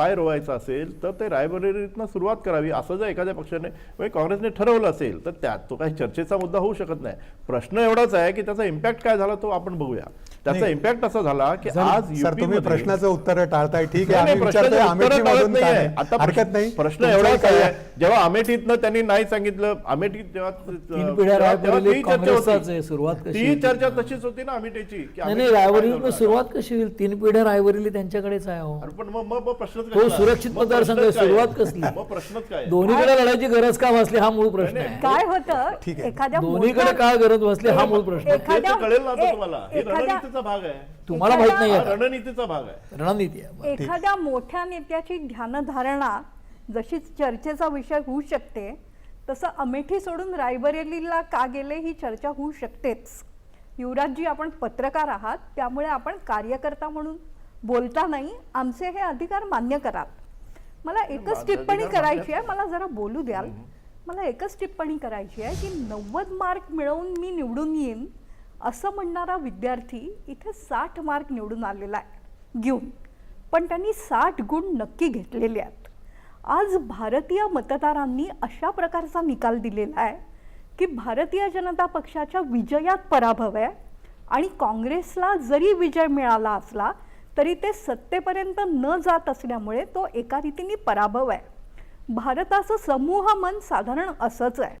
पाय रोवायचा असेल तर ते रायबरेरीतनं सुरुवात करावी असं जर एखाद्या पक्षाने म्हणजे काँग्रेसने ठरवलं असेल तर त्यात तो काही चर्चेचा मुद्दा होऊ शकत नाही. प्रश्न एवढाच आहे की त्याचा इम्पॅक्ट काय झाला तो आपण बघूया. त्याचा. इम्पॅक्ट असा झाला की आज सर, तुम्ही प्रश्नाचं उत्तर टाळताय ठीक आहे. काय हरकत प्रश्न- नाही प्रश्न काही आहे जेव्हा अमेठीतनं त्यांनी नाही सांगितलं अमेठीत जेव्हा सुरुवात कशी ती? चर्चा तशीच होती ना अमेठीची काय झालं? सुरुवात कशी होईल तीन पिढ्या रायबरेली त्यांच्याकडेच आहे हो पण मग प्रश्नच हो? सुरक्षित मतदारसंघ काय? सुरुवात कसली? मग प्रश्नच काय दोन्हीकडे लढायची गरज का भासली हा मूळ प्रश्न आहे काय होतं ठीक आहे. एखाद्या दोन्हीकडे मोठ्या- का गरज भासली हा मूळ प्रश्न कळेल ना तुम्हाला रणनीतीचा भाग आहे. तुम्हाला माहीत नाही हा रणनीतीचा भाग आहे. रणनीती आहे एखाद्या मोठ्या नेत्याची ध्यानधारणा जशी चर्चेचा विषय होऊ शकते तसं अमेठी सोडून रायबरेलीला का गेले ही चर्चा होऊ शकतेच. युवराजजी आपण पत्रकार आहात त्यामुळे आपण कार्यकर्ता म्हणून बोलता नाही आमचे हे अधिकार मान्य कराल. मला एकच टिप्पणी अधिकार करायची आहे मला जरा बोलू द्याल. मला एकच टिप्पणी करायची आहे की नव्वद मार्क मिळवून मी निवडून येईन असं म्हणणारा विद्यार्थी इथे साठ मार्क निवडून आलेला आहे. घेऊन. पण त्यांनी साठ गुण नक्की घेतलेले आहेत. आज भारतीय मतदारांनी अशा प्रकारचा निकाल दिलेला आहे की भारतीय जनता पक्षाच्या विजयात पराभव आहे आणि काँग्रेसला जरी विजय मिळाला असला तरी ते सत्तेपर्यंत न जात असल्यामुळे तो एका रीतीने पराभव आहे. भारताचं समूह मन साधारण असंच आहे.